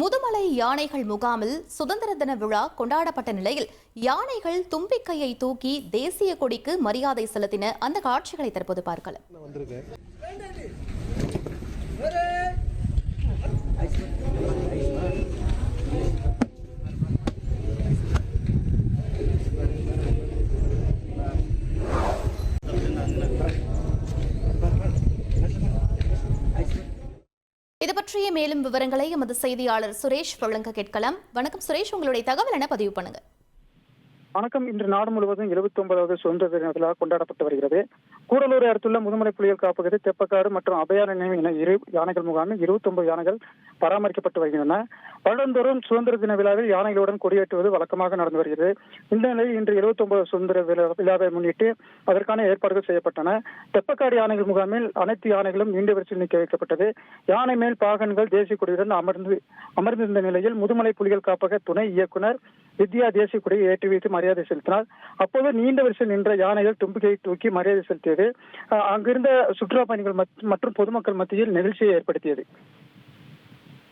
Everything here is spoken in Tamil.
முதுமலை யானைகள் முகாமில் சுதந்திர தின விழா கொண்டாடப்பட்ட நிலையில் யானைகள் தும்பிக்கையை தூக்கி தேசிய கொடிக்கு மரியாதை செலுத்தின அந்த காட்சிகளை தற்போது பார்க்கலாம். பற்றிய மேலும் விவரங்களை எமது செய்தியாளர் சுரேஷ் வழங்க கேட்கலாம். வணக்கம் சுரேஷ் உங்களுடைய தகவல் என பதிவு பண்ணுங்க? வணக்கம். இன்று நாடு முழுவதும் 79வது சுதந்திர தினத்திலாக கொண்டாடப்பட்டு வருகிறது. கூடலூரை அடுத்துள்ள முதுமலை புலிகள் காப்பகத்தில் தெப்பக்காடு மற்றும் அபயாரண்யம் என இரு யானைகள் முகாமில் 29 யானைகள் பராமரிக்கப்பட்டு வருகின்றன. வருடந்தோறும் சுதந்திர தின விழாவில் யானைகளுடன் கொடியேற்றுவது வழக்கமாக நடந்து வருகிறது. இந்த நிலையில் இன்று 79 சுதந்திர விழா- விழாவை முன்னிட்டு அதற்கான ஏற்பாடுகள் செய்யப்பட்டன. தெப்பக்காடு யானைகள் முகாமில் அனைத்து யானைகளும் நீண்ட வரிசையில் நிற்க வைக்கப்பட்டது. யானை மேல் பாகன்கள் தேசிய கொடியுடன் அமர்ந்து அமர்ந்திருந்த நிலையில் முதுமலை புலிகள் காப்பக துணை இயக்குனர் வித்யா தேசிய கொடியை ஏற்றி வைத்து மரியாதை செலுத்தினார். அப்போது நீண்ட வரிசையில் நின்ற யானைகள் தும்பிக்கையை தூக்கி மரியாதை செலுத்தியது. அங்கிருந்த சுற்றுலா பயணிகள் மற்றும் பொதுமக்கள் மத்தியில் நெகிழ்ச்சியை ஏற்படுத்தியது.